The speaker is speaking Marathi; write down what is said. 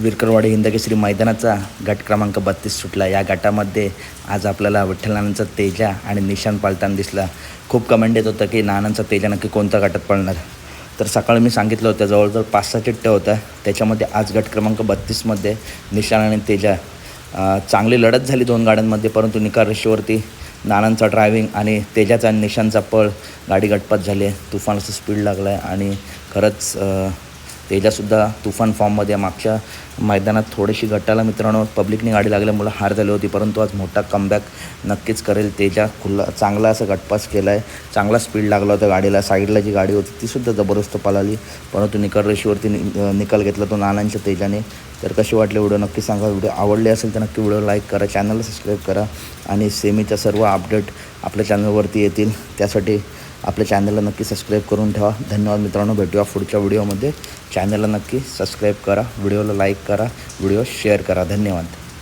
विरकरवाडी हिंदकेसरी मैदानाचा गट क्रमांक बत्तीस सुटला. या गटामध्ये आज आपल्याला विठ्ठल नानांचा तेजा आणि निशान पालताना दिसला. खूप कमेंट येत होतं की नानांचा तेजा नक्की कोणत्या गटात पळणार? तर सकाळी मी सांगितलं होतं जवळजवळ पाच सहा चिट्ट्या होत्या. त्याच्यामध्ये आज गट क्रमांक बत्तीसमध्ये निशान आणि तेजा. चांगली लढत झाली दोन गाड्यांमध्ये परंतु निकाल रेषेवरती नानांचा ड्रायव्हिंग आणि तेजाचा आणि निशांचा पळ गाडी गटपात झाली आहे. तुफानचं स्पीड लागला आहे आणि खरंच तेजासुद्धा तुफान फॉर्ममध्ये मागच्या मैदानात थोडीशी गटाला मित्रांनो पब्लिकने गाडी लागल्यामुळं हार झाली होती. परंतु आज मोठा कमबॅक नक्कीच करेल. तेजा खुल्ला चांगला असा गटपास केला आहे चांगला स्पीड लागला होता गाडीला. साईडला जी गाडी होती तीसुद्धा जबरदस्त पळाली. परंतु निकल रेषेवरती नि- निकाल घेतला तो नानांच्या तेजाने. तर कसे वाटले व्हिडिओ? नक्की सांगा. व्हिडिओ आवडले असेल तर नक्की व्हिडिओ लाईक करा. चॅनलला सबस्क्राईब करा. आणि सेमीच्या सर्व अपडेट आपल्या चॅनलवरती येतील. त्यासाठी आपल्या चॅनलला नक्की सबस्क्राईब करून ठेवा. धन्यवाद मित्रांनो. भेटूया पुढच्या व्हिडिओमध्ये. चॅनलला नक्की सबस्क्राईब करा. व्हिडिओला लाईक करा. व्हिडिओ शेअर करा. धन्यवाद.